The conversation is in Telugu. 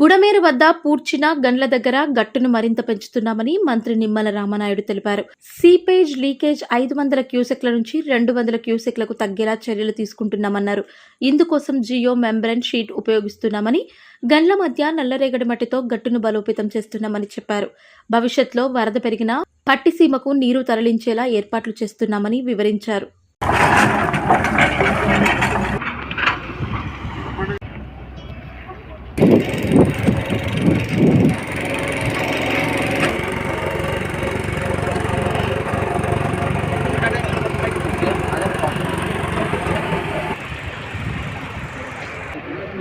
బుడమేరు వద్ద పూడ్చిన గండ్ల దగ్గర గట్టును మరింత పెంచుతున్నామని మంత్రి నిమ్మల రామనాయుడు తెలిపారు సీపేజ్ లీకేజ్ ఐదు వందల క్యూసెక్ల నుంచి రెండు వందల క్యూసెక్లకు తగ్గేలా చర్యలు తీసుకుంటున్నామన్నారు ఇందుకోసం జియో మెంబ్రెన్ షీట్ ఉపయోగిస్తున్నామని గండ్ల మధ్య నల్లరేగడి మట్టితో గట్టును బలోపేతం చేస్తున్నామని చెప్పారు భవిష్యత్లో వరద పెరిగినా పట్టిసీమకు నీరు తరలించేలా ఏర్పాట్లు చేస్తున్నామని వివరించారు